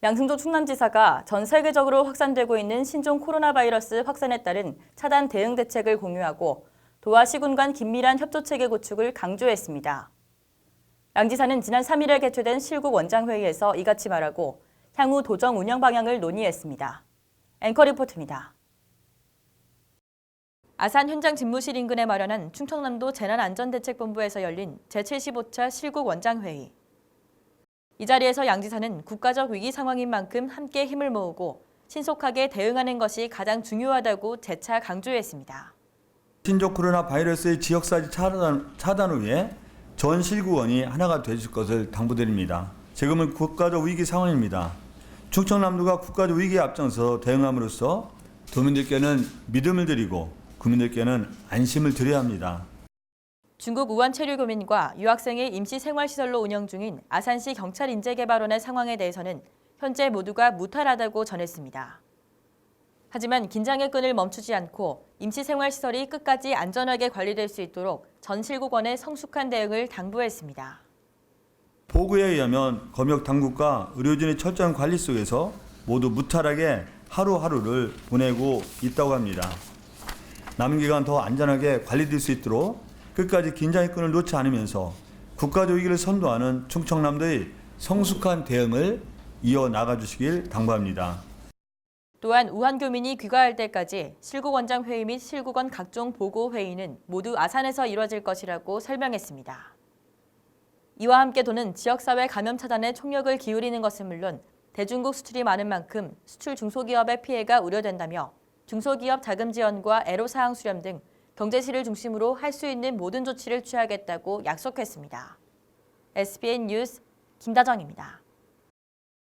양승조 충남지사가 전 세계적으로 확산되고 있는 신종 코로나 바이러스 확산에 따른 차단 대응 대책을 공유하고 도와 시군 간 긴밀한 협조 체계 구축을 강조했습니다. 양 지사는 지난 3일에 개최된 실국 원장회의에서 이같이 말하고 향후 도정 운영 방향을 논의했습니다. 앵커 리포트입니다. 아산 현장 집무실 인근에 마련한 충청남도 재난안전대책본부에서 열린 제75차 실국 원장회의. 이 자리에서 양 지사는 국가적 위기 상황인 만큼 함께 힘을 모으고 신속하게 대응하는 것이 가장 중요하다고 재차 강조했습니다. 신종 코로나 바이러스의 지역사지 차단, 차단을 위해 전 실구원이 하나가 되실 것을 당부드립니다. 지금은 국가적 위기 상황입니다. 충청남도가 국가적 위기에 앞장서 대응함으로써 도민들께는 믿음을 드리고 국민들께는 안심을 드려야 합니다. 중국 우한 체류 교민과 유학생의 임시 생활시설로 운영 중인 아산시 경찰 인재개발원의 상황에 대해서는 현재 모두가 무탈하다고 전했습니다. 하지만 긴장의 끈을 멈추지 않고 임시 생활시설이 끝까지 안전하게 관리될 수 있도록 전 실국원의 성숙한 대응을 당부했습니다. 보고에 의하면 검역 당국과 의료진의 철저한 관리 속에서 모두 무탈하게 하루하루를 보내고 있다고 합니다. 남은 기간 더 안전하게 관리될 수 있도록 끝까지 긴장의 끈을 놓지 않으면서 국가적 위기를 선도하는 충청남도의 성숙한 대응을 이어 나가 주시길 당부합니다. 또한 우한 교민이 귀가할 때까지 실국원장 회의 및 실국원 각종 보고 회의는 모두 아산에서 이뤄질 것이라고 설명했습니다. 이와 함께 도는 지역사회 감염 차단에 총력을 기울이는 것은 물론 대중국 수출이 많은 만큼 수출 중소기업의 피해가 우려된다며 중소기업 자금 지원과 애로사항 수렴 등 경제실을 중심으로 할 수 있는 모든 조치를 취하겠다고 약속했습니다. SBN 뉴스 김다정입니다.